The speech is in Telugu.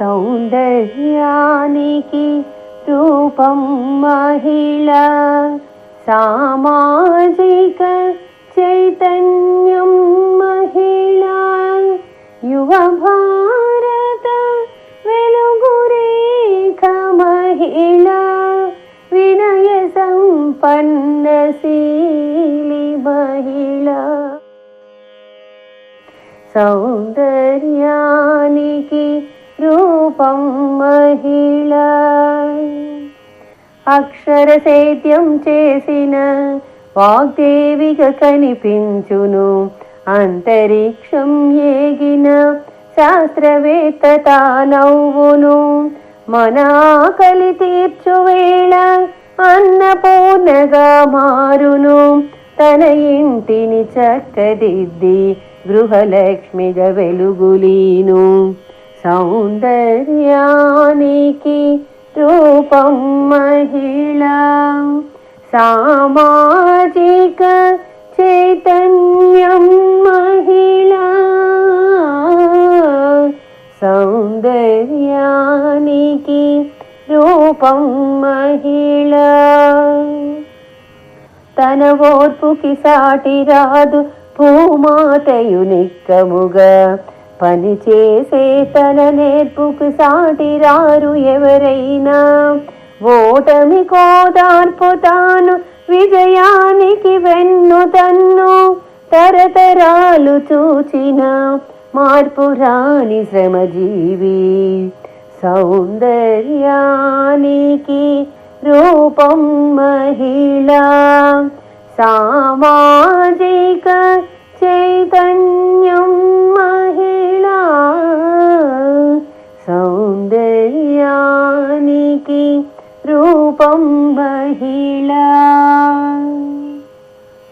సౌందర్యానికి రూపం మహిళ సామాజిక చైతన్యం మహిళ యువ భారత వెలుగురేఖ మహిళ వినయ సంపన్నశీలి మహిళ. సౌందర్యానికి రూపం మహిళ. అక్షర సేద్యం చేసిన వాగ్దేవిగా కనిపించును. అంతరిక్షం ఏగిన శాస్త్రవేత్త తానవ్వును. మన ఆకలి తీర్చువేళ అన్నపూర్ణగా మారును. తన ఇంటిని చక్కదిద్ది గృహలక్ష్మిగా వెలుగులీను. సౌందర్యానికి రూపం మహిళ సామాజిక చైతన్యం మహిళ. సౌందర్యానికి రూపం మహిళ. తన ఓర్పుకి సాటి రాదు భూమాతయు నిక్కముగా పని చేసే తన నేర్పుకు సాటిరారు ఎవరైనా. ఓటమి కోదార్పు తాను విజయానికి వెన్ను తన్ను తరతరాలు చూచిన మార్పు రాని శ్రమజీవి. సౌందర్యానికి రూపం మహిళ సామాజిక చైతన్య महिला